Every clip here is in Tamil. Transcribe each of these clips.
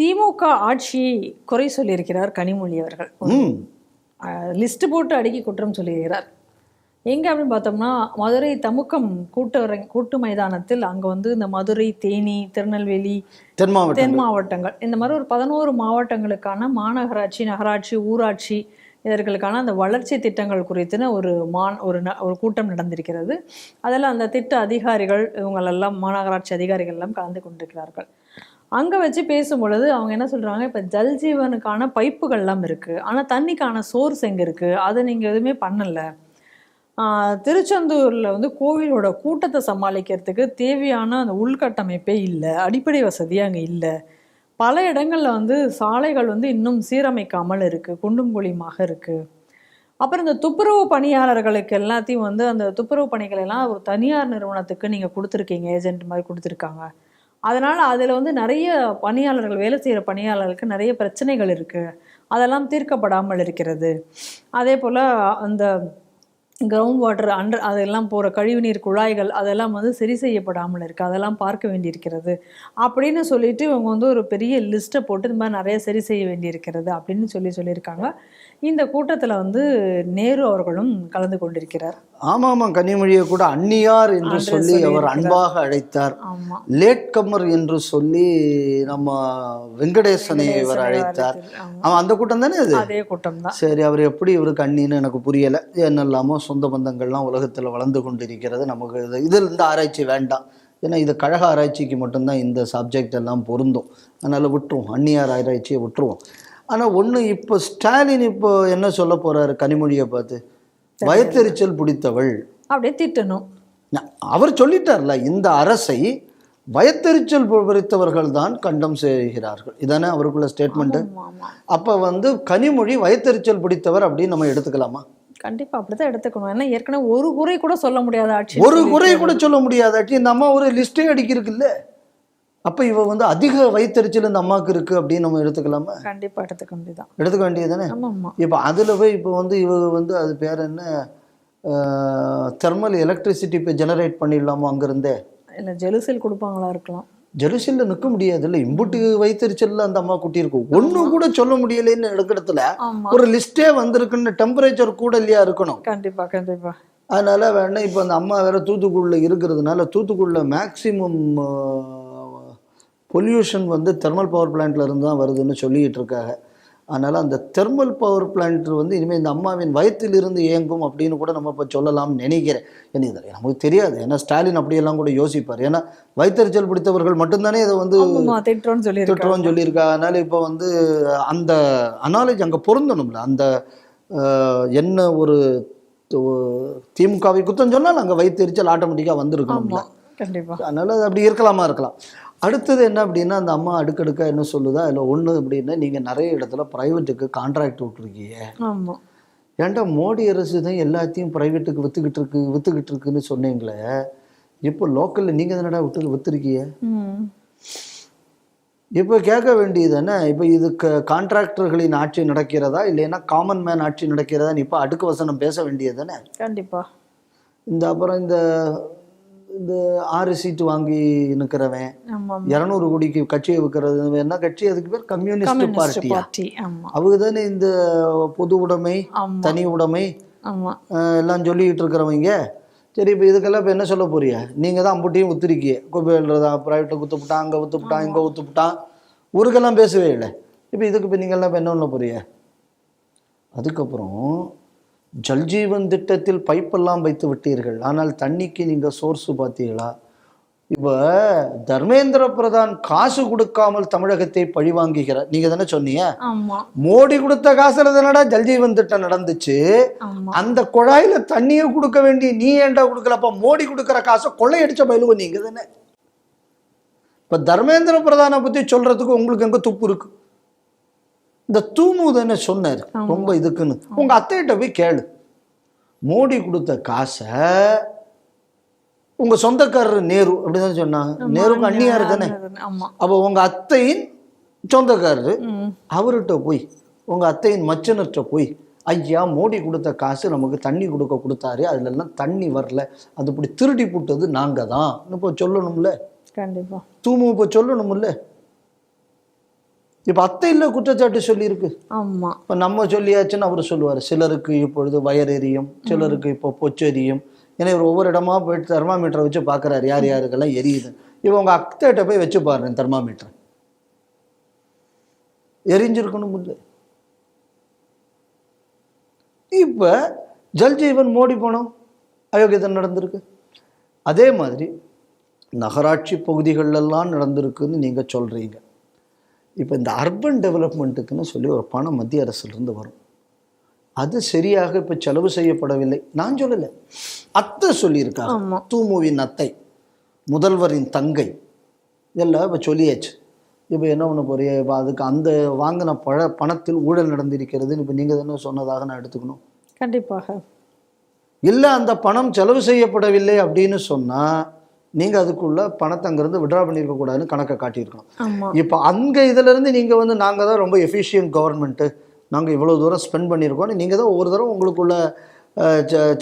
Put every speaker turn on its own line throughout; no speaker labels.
திமுக ஆட்சியை குறை சொல்லியிருக்கிறார் கனிமொழி அவர்கள். லிஸ்ட் போட்டு அடுக்கி குற்றம் சொல்லியிருக்கிறார். எங்க அப்படின்னு பார்த்தோம்னா மதுரை தமுக்கம் கூட்டு கூட்டு மைதானத்தில் அங்க வந்து இந்த மதுரை தேனி திருநெல்வேலி
தென்
தென் மாவட்டங்கள். இந்த மாதிரி ஒரு பதினோரு மாவட்டங்களுக்கான மாநகராட்சி நகராட்சி ஊராட்சி இதற்களுக்கான அந்த வளர்ச்சி திட்டங்கள் குறித்துன ஒரு மான் ஒரு ஒரு கூட்டம் நடந்திருக்கிறது. அதில் அந்த திட்ட அதிகாரிகள் இவங்களெல்லாம் மாநகராட்சி அதிகாரிகள் எல்லாம் கலந்து கொண்டிருக்கிறார்கள். அங்கே வச்சு பேசும் பொழுது அவங்க என்ன சொல்கிறாங்க இப்போ ஜல்ஜீவனுக்கான பைப்புகள்லாம் இருக்குது ஆனால் தண்ணிக்கான சோர்ஸ் எங்கே இருக்குது அதை நீங்கள் எதுவுமே பண்ணலை. திருச்செந்தூரில் வந்து கோவிலோட கூட்டத்தை சமாளிக்கிறதுக்கு தேவையான அந்த உள்கட்டமைப்பே இல்லை. அடிப்படை வசதி அங்கே இல்லை. பல இடங்களில் வந்து சாலைகள் வந்து இன்னும் சீரமைக்காமல் இருக்குது குண்டும் குழியுமாக இருக்குது அப்புறம் இந்த துப்புரவு பணியாளர்களுக்கு எல்லாத்தையும் வந்து அந்த துப்புரவு பணிகள் எல்லாம் ஒரு தனியார் நிறுவனத்துக்கு நீங்கள் கொடுத்துருக்கீங்க. ஏஜென்ட் மாதிரி கொடுத்துருக்காங்க. அதனால் அதில் வந்து நிறைய பணியாளர்கள் வேலை செய்கிற பணியாளர்களுக்கு நிறைய பிரச்சனைகள் இருக்குது அதெல்லாம் தீர்க்கப்படாமல் இருக்கிறது. அதே போல் அந்த கிரவுண்ட் வாட்டர் அண்டர் அதெல்லாம் போகிற கழிவுநீர் குழாய்கள் அதெல்லாம் வந்து சரி செய்யப்படாமல் இருக்குது அதெல்லாம் பார்க்க வேண்டியிருக்கிறது. அப்படின்னு சொல்லிட்டு இவங்க வந்து ஒரு பெரிய லிஸ்ட்டை போட்டு இந்த மாதிரி நிறைய சரி செய்ய வேண்டியிருக்கிறது அப்படின்னு சொல்லி சொல்லியிருக்காங்க. இந்த கூட்டத்தில் வந்து நேரு அவர்களும் கலந்து கொண்டிருக்கிறார்.
ஆமா ஆமா கன்னிமொழியை கூட அந்நியார் என்று சொல்லி அவர். அன்பாக அழைத்தார்.
ஆமாம்
லேட் கம்மர் என்று சொல்லி நம்ம வெங்கடேசனை இவர் அழைத்தார். அவன் அந்த கூட்டம் தானே அது?
அதே கூட்டம் தான்
சரி அவர் எப்படி இவருக்கு அண்ணின்னு எனக்கு புரியலை. என்னெல்லாமோ சொந்த பந்தங்கள்லாம் உலகத்தில் வளர்ந்து கொண்டிருக்கிறது. நமக்கு இது இதில் இந்த ஆராய்ச்சி வேண்டாம். ஏன்னா இது கழக ஆராய்ச்சிக்கு மட்டும்தான் இந்த சப்ஜெக்ட் எல்லாம் பொருந்தும். அதனால் விட்டுருவோம். அந்நியார் ஆராய்ச்சியை விட்டுருவோம். ஆனால் ஒன்று இப்போ ஸ்டாலின் இப்போ என்ன சொல்ல போறாரு கனிமொழியை பார்த்து? வயத்தெரிச்சல் பிடித்தவள்.
அப்படியே திட்டணும்.
அவர் சொல்லிட்டார்ல இந்த அரசை வயத்தெரிச்சல் பிடித்தவர்கள் தான் கண்டம் செய்கிறார்கள். இதானே அவருக்குள்ள ஸ்டேட்மெண்ட்டு. அப்போ வந்து கனிமொழி வயத்தெரிச்சல் பிடித்தவர் அப்படின்னு நம்ம எடுத்துக்கலாமா?
கண்டிப்பா அப்படிதான் எடுத்துக்கணும். ஏன்னா ஏற்கனவே ஒரு குறை கூட சொல்ல முடியாத ஆட்சி
ஒரு குறை கூட சொல்ல முடியாதாட்டி இந்த அம்மா ஒரு லிஸ்டே அடிக்கிருக்குல்ல அப்போ இவ வந்து அதிக வயிற்றுச்சல் இந்த அம்மாவுக்கு இருக்கு அப்படின்னு நம்ம எடுத்துக்கலாமா?
கண்டிப்பா எடுத்துக்க வேண்டியதான்
எடுத்துக்க வேண்டியது தானே இப்போ அதில் போய் இப்போ வந்து இவ வந்து அது பேர் என்ன? தெர்மல் எலக்ட்ரிசிட்டி இப்போ ஜெனரேட் பண்ணிடலாமா அங்கேருந்தே?
இல்ல ஜெலுசில் கொடுப்பாங்களா இருக்கலாம்.
ஜெருசலில் நிற்க முடியாது இல்லை இம்புட்டு வயிற்றுச்சல்ல அந்த அம்மா குட்டி இருக்கும் ஒன்றும் கூட சொல்ல முடியலைன்னு எடுக்கிறதுல
ஆமா.
ஒரு லிஸ்டே வந்திருக்குன்னு டெம்பரேச்சர் கூட இல்லையா இருக்கணும்.
கண்டிப்பா கண்டிப்பா.
அதனால வேணா இப்போ அந்த அம்மா வேற தூத்துக்குடியில் இருக்கிறதுனால தூத்துக்குடியில் மேக்சிமம் பொல்யூஷன் வந்து தெர்மல் பவர் பிளான்ட்ல இருந்து தான் வருதுன்னு சொல்லிட்டு இருக்காங்க. அதனால அந்த தெர்மல் பவர் பிளான்ட் வந்து இனிமேல் இந்த அம்மாவின் வயிற்றிலிருந்து இயங்கும் அப்படின்னு கூட நம்ம இப்போ சொல்லலாம்னு நினைக்கிறேன். இது நமக்கு தெரியாது. ஏன்னா ஸ்டாலின் அப்படியெல்லாம் கூட யோசிப்பார். ஏன்னா வயிற்றெரிச்சல் பிடித்தவர்கள் மட்டும்தானே இதை வந்து
சொல்லியிருக்காங்க.
திட்டுறோம்னு சொல்லியிருக்கா. அதனால இப்போ வந்து அந்த அனாலஜி அங்கே பொருந்தணும்ல. அந்த என்ன ஒரு திமுகவை குத்தம் சொன்னால் அங்கே வயிற்றுச்சல் ஆட்டோமேட்டிக்காக வந்திருக்கணும்ல.
ஆமா கண்டிப்பா.
அதனால அது அப்படி இருக்கலாமா இருக்கலாம். அடுத்தது என்ன அப்படின்னா அந்த அம்மா அடுக்கடுக்கா என்ன சொல்லுதா? அதில் ஒன்று அப்படின்னா நீங்கள் நிறைய இடத்துல ப்ரைவேட்டுக்கு கான்ட்ராக்ட் விட்டுருக்கீங்க.
ஆமா.
ஏன்டா மோடி அரசு தான் எல்லாத்தையும் ப்ரைவேட்டுக்கு விற்றுக்கிட்டு இருக்கு விற்றுக்கிட்டு இருக்குன்னு சொன்னீங்களே? இப்போ லோக்கலில் நீங்கள் தானடா விட்டு விற்றுருக்கீங்க இப்போ கேட்க வேண்டியது என்ன? இப்போ இதுக்கு கான்ட்ராக்டர்களின் ஆட்சி நடக்கிறதா? இல்லைன்னா காமன் மேன் ஆட்சி நடக்கிறதான்னு இப்போ அடுக்கு வசனம் பேச வேண்டியது தானே?
கண்டிப்பா.
இந்த அப்புறம் இந்த இந்த ஆறு சீட்டு வாங்கி நிற்கிறவன் இரநூறு கோடிக்கு கட்சியை விற்கிறது என்ன கட்சி? அதுக்கு பேர் கம்யூனிஸ்ட்
பார்ட்டி
அவங்க தானே இந்த பொது உடைமை தனி உடைமை? எல்லாம் சொல்லிக்கிட்டு இருக்கிறவங்க. சரி இப்போ இதுக்கெல்லாம் இப்போ என்ன சொல்ல போறிய? நீங்கள் தான் அம்புட்டியும் வித்துருக்கிய குப்பையில் தான் ப்ரைவேட்டில் குத்துப்பிட்டான் அங்கே வித்துப்பிட்டான் இங்கே வித்துப்பிட்டான் ஊருக்கெல்லாம் பேசவே இல்லை. இப்போ இதுக்கு இப்போ நீங்கள்லாம் இப்போ என்ன பண்ண போறிய? அதுக்கப்புறம் ஜல்ஜீவன் திட்டத்தில் பைப்பெல்லாம் வைத்து விட்டீர்கள். ஆனால் தண்ணிக்கு நீங்கள் சோர்ஸு பார்த்தீங்களா இப்போ தர்மேந்திர பிரதான் காசு கொடுக்காமல் தமிழகத்தை பழிவாங்குகிறார் நீங்கள் தானே சொன்னீங்க? மோடி கொடுத்த காசுல தானடா ஜல்ஜீவன் திட்டம் நடந்துச்சு? அந்த குழாயில தண்ணியை கொடுக்க வேண்டிய நீ ஏன்டா கொடுக்கலப்ப மோடி கொடுக்குற காசை கொள்ளையடிச்ச பயிலுவ நீங்க தானே? இப்ப தர்மேந்திர பிரதானை பத்தி சொல்றதுக்கு உங்களுக்கு எங்க துப்பு இருக்கு? இந்த தூமு தானே சொன்னார்? ரொம்ப இதுக்குன்னு. உங்க அத்தைகிட்ட போய் கேளு. மோடி கொடுத்த காசை உங்க சொந்தக்காரர் நேரு அப்படிதான் சொன்னாங்க. நேருக்கு அந்நியார் தானே? அப்போ உங்க அத்தையின் சொந்தக்காரரு அவர்கிட்ட போய் உங்க அத்தையின் மச்சனர்கிட்ட போய் ஐயா மோடி கொடுத்த காசு நமக்கு தண்ணி கொடுக்க கொடுத்தாரு. அதுல எல்லாம் தண்ணி வரல. அது இப்படி திருடி போட்டது நாங்க தான் இப்போ சொல்லணும்ல?
கண்டிப்பா.
தூமு இப்போ சொல்லணும்ல? இப்போ அத்தையில் குற்றச்சாட்டு சொல்லியிருக்கு?
ஆமா.
இப்போ நம்ம சொல்லியாச்சுன்னு அவர் சொல்லுவார். சிலருக்கு இப்பொழுது வயர் எரியும் சிலருக்கு இப்போ பொச்சு எரியும். ஏன்னா இவர் ஒவ்வொரு இடமா போயிட்டு தெர்மாமீட்டரை வச்சு பார்க்குறாரு யார் யாருக்கெல்லாம் எரியுது இப்போ உங்கள் அத்தைகிட்ட போய் வச்சு பாருங்க தெர்மாமீட்டர் எரிஞ்சிருக்கணும் இல்லை இப்போ ஜல்ஜீவன் மோடி போனோம். அயோக்கியதை நடந்திருக்கு. அதே மாதிரி நகராட்சி பகுதிகளெல்லாம் நடந்திருக்குன்னு நீங்கள் சொல்கிறீங்க இப்போ இந்த அர்பன் டெவலப்மெண்ட்டுக்குன்னு சொல்லி ஒரு பணம் மத்திய அரசுலேருந்து வரும். அது சரியாக இப்போ செலவு செய்யப்படவில்லை. நான் சொல்லலை. அத்தை சொல்லியிருக்காங்க. தூமுவின் அத்தை முதல்வரின் தங்கை. இதெல்லாம் இப்போ சொல்லியாச்சு. இப்போ என்ன பண்ண போறிய இப்போ அதுக்கு அந்த வாங்கின பழ பணத்தில் ஊழல் நடந்திருக்கிறதுன்னு இப்போ நீங்கள் தானே சொன்னதாக நான் எடுத்துக்கணும்.
கண்டிப்பாக.
இல்லை அந்த பணம் செலவு செய்யப்படவில்லை அப்படின்னு சொன்னால் நீங்கள் அதுக்குள்ள பணத்தை அங்கேருந்து விட்ரா பண்ணியிருக்க கூடாதுன்னு கணக்கை காட்டியிருக்கணும். இப்போ அங்கே இதிலேருந்து நீங்கள் வந்து நாங்கள் தான் ரொம்ப எஃபிஷியன்ட் கவர்மெண்ட்டு நாங்கள் இவ்வளோ தூரம் ஸ்பெண்ட் பண்ணியிருக்கோம். நீங்கள் தான் ஒவ்வொரு தடவை உங்களுக்குள்ள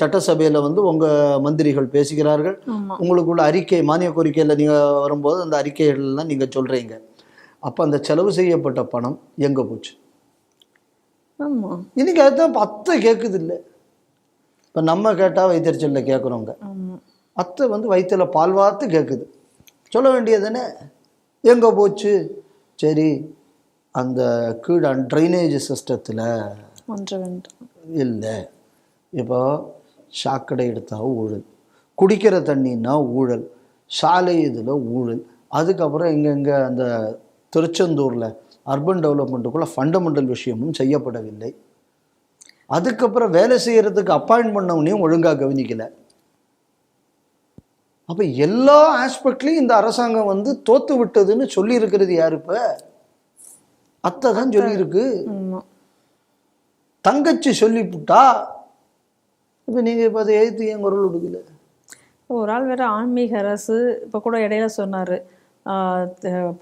சட்டசபையில் வந்து உங்கள் மந்திரிகள் பேசுகிறார்கள். உங்களுக்குள்ள அறிக்கை மானிய கோரிக்கையில் நீங்கள் வரும்போது அந்த அறிக்கைகள்லாம் நீங்கள் சொல்கிறீங்க அப்போ அந்த செலவு செய்யப்பட்ட பணம் எங்கே போச்சு? இன்னைக்கு அதுதான் இப்ப அத்தை கேட்குது இல்லை. இப்போ நம்ம கேட்டால் வைத்தறிச்சலில் கேட்குறோங்க அத்தை வந்து வயிற்றுல பால் வார்த்து கேட்குது சொல்ல வேண்டியதுதானே எங்கே போச்சு? சரி அந்த கீழே ட்ரைனேஜ் சிஸ்டத்தில் இல்லை. இப்போ சாக்கடை எடுத்தா ஊழல். குடிக்கிற தண்ணின்னா ஊழல். சாலை இதில் ஊழல். அதுக்கப்புறம் இங்கங்கே அந்த திருச்செந்தூரில் அர்பன் டெவலப்மெண்ட்டுக்குள்ள ஃபண்டமெண்டல் விஷயமும் செய்யப்படவில்லை. அதுக்கப்புறம் வேலை செய்யறதுக்கு அப்பாயின்ட் பண்ணவனையும் ஒழுங்காக கவனிக்கல. அப்போ எல்லா ஆஸ்பெக்ட்லையும் இந்த அரசாங்கம் வந்து தோத்து விட்டதுன்னு சொல்லி இருக்கிறது யாரு இப்போ? அத்தை தான் சொல்லியிருக்கு. தங்கச்சி சொல்லிவிட்டா இப்போ நீங்கள் இப்போ அதை எழுத்து ஏன் குரல் கொடுக்கல?
ஒரு ஆள் வேற ஆன்மீக அரசு இப்போ கூட இடையில சொன்னாரு.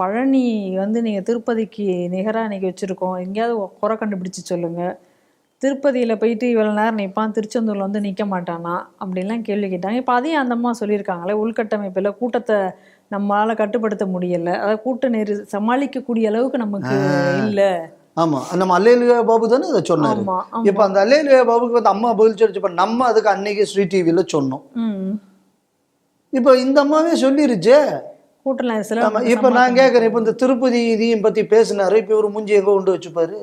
பழனி வந்து நீங்க திருப்பதிக்கு நிகரா இன்னைக்கு வச்சிருக்கோம். எங்கேயாவது குறை கண்டுபிடிச்சு சொல்லுங்க. திருப்பதியில போயிட்டு இவ்வளவு நேரம் நிற்பான் திருச்செந்தூர்ல வந்து நிக்க மாட்டானா? அப்படின்லாம் கேள்வி கேட்டாங்க. இப்போ அதையும் அந்த அம்மா சொல்லியிருக்காங்களே உள்கட்டமைப்புல கூட்டத்தை நம்மளால கட்டுப்படுத்த முடியல. அதாவது கூட்ட நெரு சமாளிக்கக்கூடிய அளவுக்கு நமக்கு இல்ல.
ஆமாம் நம்ம அல்லேலுயா பாபு தானே அதை சொன்னார்.
ஆமா
இப்போ அந்த அல்லேலுயா பாபுக்கு வந்து அம்மா பதில் இப்போ நம்ம அதுக்கு அன்னைக்கு ஸ்ரீ டிவியில் சொன்னோம். இப்போ இந்த அம்மாவே சொல்லிருச்சே.
கூட்ட நெரிசல
ஆமா இப்போ நான் கேட்குறேன் இப்போ இந்த திருப்பதி இதையும் பற்றி பேசினாரு. இப்போ இவர் மூஞ்சி எங்கே கொண்டு வச்சுப்பாரு.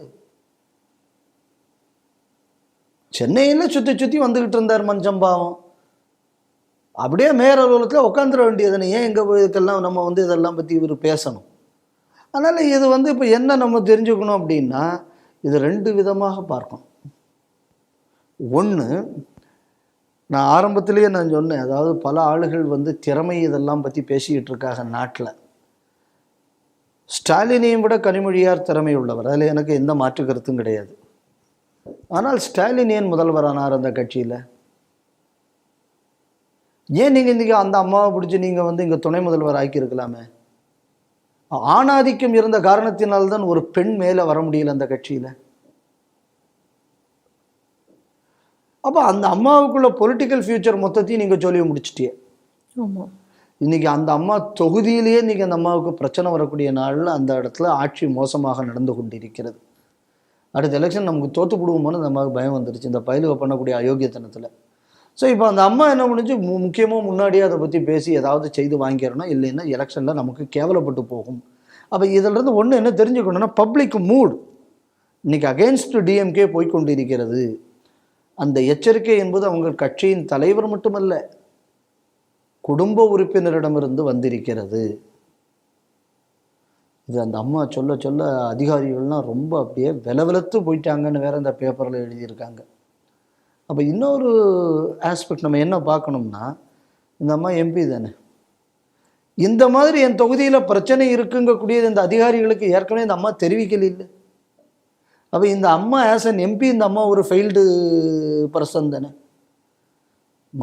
சென்னையில் சுற்றி சுற்றி வந்துக்கிட்டு இருந்தார் மஞ்சம் பாவம். அப்படியே மேயர் அலுவலகத்தில் உட்காந்துட வேண்டியதுன்னு ஏன் எங்கே இதுக்கெல்லாம் நம்ம வந்து இதெல்லாம் பற்றி இவர் பேசணும்? அதனால் இது வந்து இப்போ என்ன நம்ம தெரிஞ்சுக்கணும் அப்படின்னா இது ரெண்டு விதமாக பார்க்கணும். ஒன்று நான் ஆரம்பத்திலேயே நான் சொன்னேன் அதாவது பல ஆளுகள் வந்து திறமை இதெல்லாம் பற்றி பேசிக்கிட்டு இருக்காங்க நாட்டில். ஸ்டாலினையும் விட கனிமொழியார் திறமை உள்ளவர். அதில் எனக்கு எந்த மாற்று கருத்தும் கிடையாது. ஆனால் ஸ்டாலின் ஏன் முதல்வரானார் அந்த கட்சியில்? ஏன் நீங்கள் இன்றைக்கி அந்த அம்மாவை பிடிச்சி நீங்கள் வந்து இங்கே துணை முதல்வர் ஆக்கியிருக்கலாமே? ஆணாதிக்கம் இருந்த காரணத்தினால்தான் ஒரு பெண் மேலே வர முடியல அந்த கட்சியில். அப்போ அந்த அம்மாவுக்குள்ள பொலிட்டிக்கல் ஃபியூச்சர் மொத்தத்தையும் நீங்கள் சொல்லி முடிச்சிட்டியே.
ஆமா.
இன்னைக்கு அந்த அம்மா தொகுதியிலேயே இன்னைக்கு அந்த அம்மாவுக்கு பிரச்சனை வரக்கூடிய நாளில் அந்த இடத்துல ஆட்சி மோசமாக நடந்து கொண்டிருக்கிறது. அடுத்த எலெக்ஷன் நமக்கு தோற்று போடுவோமோன்னு அந்த அம்மாவுக்கு பயம் வந்துருச்சு. இந்த பயிலுவை பண்ணக்கூடிய அயோக்கியத்தனத்தில். ஸோ இப்போ அந்த அம்மா என்ன பண்ணுச்சு? மு முக்கியமாக முன்னாடியே அதை பற்றி பேசி ஏதாவது செய்து வாங்கிடணும். இல்லைன்னா எலெக்ஷனில் நமக்கு கேவலப்பட்டு போகும். அப்போ இதிலிருந்து ஒன்று என்ன தெரிஞ்சுக்கணும்னா பப்ளிக் மூட் இன்றைக்கி அகெயின்ஸ்ட் டிஎம்கே போய்க்கொண்டிருக்கிறது அந்த எச்சரிக்கை என்பது அவங்க கட்சியின் தலைவர் மட்டுமல்ல குடும்ப உறுப்பினரிடமிருந்து வந்திருக்கிறது. இது அந்த அம்மா சொல்ல சொல்ல அதிகாரிகள்லாம் ரொம்ப அப்படியே விலவிலத்து போயிட்டாங்கன்னு வேற இந்த பேப்பரில் எழுதியிருக்காங்க. அப்போ இன்னொரு ஆஸ்பெக்ட் நம்ம என்ன பார்க்கணும்னா இந்த அம்மா எம்பி தானே. இந்த மாதிரி என் தொகுதியில் பிரச்சனை இருக்குங்கக்கூடியது இந்த அதிகாரிகளுக்கு ஏற்கனவே இந்த அம்மா தெரிவிக்கல இல்லை. அப்போ இந்த அம்மா ஆஸ் அன் எம்பி இந்த அம்மா ஒரு ஃபெயில்டு பர்சன் தானே.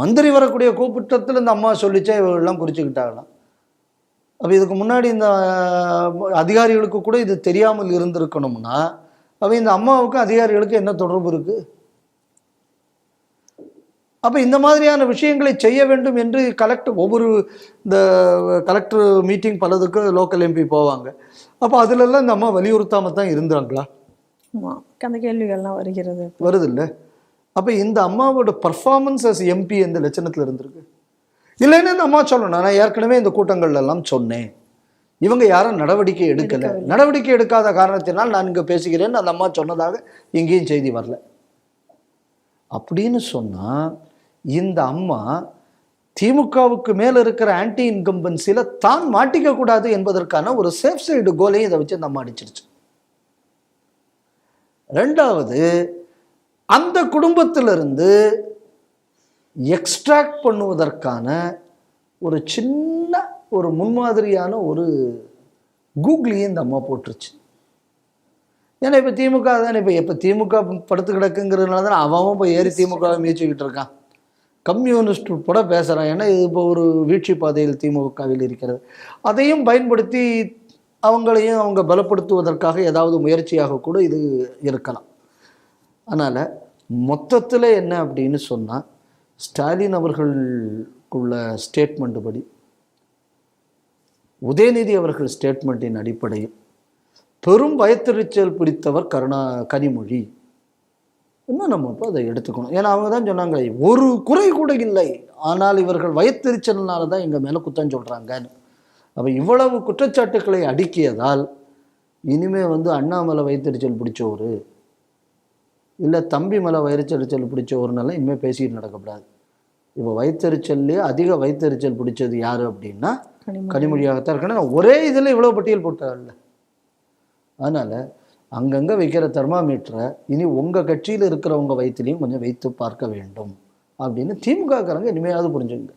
மந்திரி வரக்கூடிய கூப்பிட்டத்தில் இந்த அம்மா சொல்லிச்சா இவங்கெல்லாம் குறிச்சுக்கிட்டாங்களாம். அப்போ இதுக்கு முன்னாடி இந்த அதிகாரிகளுக்கு கூட இது தெரியாமல் இருந்திருக்கணும்னா அப்போ இந்த அம்மாவுக்கும் அதிகாரிகளுக்கு என்ன தொடர்பு இருக்கு? அப்போ இந்த மாதிரியான விஷயங்களை செய்ய வேண்டும் என்று கலெக்டர் ஒவ்வொரு இந்த கலெக்டர் மீட்டிங் பலதுக்கு லோக்கல் எம்பி போவாங்க. அப்போ அதுலெல்லாம் இந்த அம்மா வலியுறுத்தாம தான் இருந்தாங்களா?
அந்த கேள்விகள்லாம் வருகிறது.
வருது இல்லை? அப்போ இந்த அம்மாவோட பர்ஃபார்மன்ஸ் அஸ் எம்பி எந்த லட்சணத்தில் இருந்திருக்கு? இல்லைன்னு இந்த அம்மா சொல்லணும். நான் ஏற்கனவே இந்த கூட்டங்கள்ல எல்லாம் சொன்னேன். இவங்க யாரும் நடவடிக்கை எடுக்கல. நடவடிக்கை எடுக்காத காரணத்தினால் நான் இங்கே பேசுகிறேன்னு அந்த அம்மா சொன்னதாக எங்கேயும் செய்தி வரல. அப்படின்னு சொன்னா இந்த அம்மா திமுகவுக்கு மேல இருக்கிற ஆன்டி இன்கம்பன்சில தான் மாட்டிக்க கூடாது என்பதற்கான ஒரு சேஃப் சைடு கோலையும் இதை வச்சு இந்த அம்மா அடிச்சிருச்சு. ரெண்டாவது அந்த குடும்பத்திலிருந்து எக்ஸ்ட்ராக்ட் பண்ணுவதற்கான ஒரு சின்ன ஒரு முன்மாதிரியான ஒரு கூகுளையும் இந்த அம்மா போட்டுருச்சு. ஏன்னா இப்போ திமுக தானே இப்போ இப்போ திமுக படுத்து கிடக்குங்கிறதுனால தான் அவன் போய் ஏறி திமுகவை மீச்சுக்கிட்டு இருக்கான். கம்யூனிஸ்ட் கூட பேசுகிறான் ஏன்னா இது இப்போ ஒரு வீழ்ச்சி பாதையில் திமுகவில் இருக்கிறது. அதையும் பயன்படுத்தி அவங்களையும் அவங்க பலப்படுத்துவதற்காக ஏதாவது முயற்சியாக கூட இது இருக்கலாம். அதனால் மொத்தத்தில் என்ன அப்படின்னு சொன்னால் ஸ்டாலின் அவர்களுக்குள்ள ஸ்டேட்மெண்ட் படி உதயநிதி அவர்கள் ஸ்டேட்மெண்ட்டின் அடிப்படையில் பெரும் பயத்தெரிச்சல் பிடித்தவர் கருணா கனிமொழி. இன்னும் நம்ம இப்போ அதை எடுத்துக்கணும். ஏன்னா அவங்க தான் சொன்னாங்க ஒரு குறை கூட இல்லை. ஆனால் இவர்கள் வயத்தெரிச்சல்னால தான் எங்கள் மேலே குத்தம் சொல்கிறாங்கன்னு அப்போ இவ்வளவு குற்றச்சாட்டுக்களை அடுக்கியதால் இனிமே வந்து அண்ணாமலை வயிற்றுச்சல் பிடிச்சவர் இல்லை தம்பி மேலே வயிற்றுச்சல் பிடிச்சவர்னால இனிமேல் பேசிட்டு நடக்கக்கூடாது இப்போ வயிற்றுச்சல்லே அதிக வயிற்றுச்சல் பிடிச்சது யார் அப்படின்னா
கனிமொழி.
கனிமொழியாகத்தான் இருக்கணும். ஒரே இதில் இவ்வளோ பட்டியல் போட்டார்ல அதனால் அங்கங்கே வைக்கிற தெர்மாமீட்டரை இனி உங்கள் கட்சியில் இருக்கிறவங்க வயிற்றுலையும் கொஞ்சம் வைத்து பார்க்க வேண்டும் அப்படின்னு திமுகக்காரங்க இனிமையாவது புரிஞ்சுங்க